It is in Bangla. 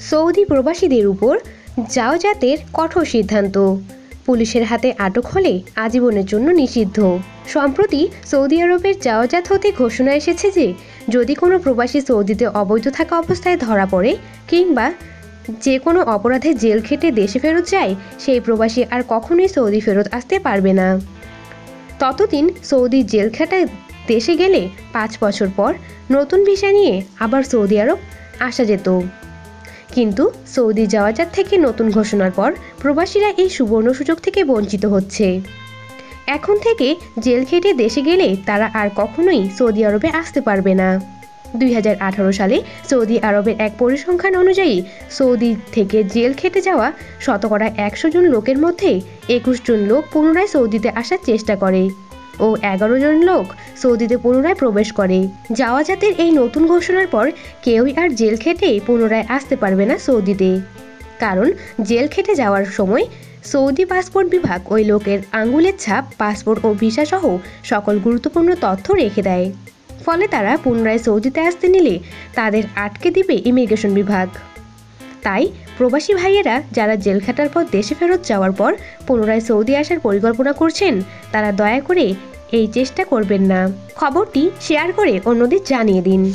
সৌদি প্রবাসীদের উপর জাওজাতের কঠোর সিদ্ধান্ত। পুলিশের হাতে আটক হলে আজীবনের জন্য নিষিদ্ধ। সম্প্রতি সৌদি আরবের জাওজাত হতে ঘোষণা এসেছে যে, যদি কোনো প্রবাসী সৌদিতে অবৈধ থাকা অবস্থায় ধরা পড়ে কিংবা যে কোনো অপরাধে জেল খেটে দেশে ফেরত যায়, সেই প্রবাসী আর কখনোই সৌদি ফেরত আসতে পারবে না। ততদিন সৌদি জেল খাটায় দেশে গেলে পাঁচ বছর পর নতুন ভিসা নিয়ে আবার সৌদি আরব আসা যেত। কিন্তু সৌদি যাওয়াজার থেকে নতুন ঘোষণার পর প্রবাসীরা এই সুবর্ণ সুযোগ থেকে বঞ্চিত হচ্ছে। এখন থেকে জেল খেটে দেশে গেলে তারা আর কখনোই সৌদি আরবে আসতে পারবে না। দুই হাজার আঠারো সালে সৌদি আরবের এক পরিসংখ্যান অনুযায়ী সৌদি থেকে জেল খেটে যাওয়া শতকরা একশো জন লোকের মধ্যে একুশ জন লোক পুনরায় সৌদিতে আসার চেষ্টা করে। ও এগারো জন লোক সৌদিতে পুনরায় প্রবেশ করে। যাওয়াজাতের এই নতুন ঘোষণার পর কেউই আর জেল খেটে পুনরায় আসতে পারবে না সৌদিতে। কারণ জেল খেটে যাওয়ার সময় সৌদি পাসপোর্ট বিভাগ ওই লোকের আঙ্গুলের ছাপ, পাসপোর্ট ও ভিসা সহ সকল গুরুত্বপূর্ণ তথ্য রেখে দেয়। ফলে তারা পুনরায় সৌদিতে আসতে নিলে তাদের আটকে দিবে ইমিগ্রেশন বিভাগ। তাই প্রবাসী ভাইয়েরা যারা জেল খাটার পর দেশে ফেরত যাওয়ার পর পুনরায় সৌদি আসার পরিকল্পনা করছেন, তারা দয়া করে এই চেষ্টা করবেন না। খবরটি শেয়ার করে অন্যদের জানিয়ে দিন।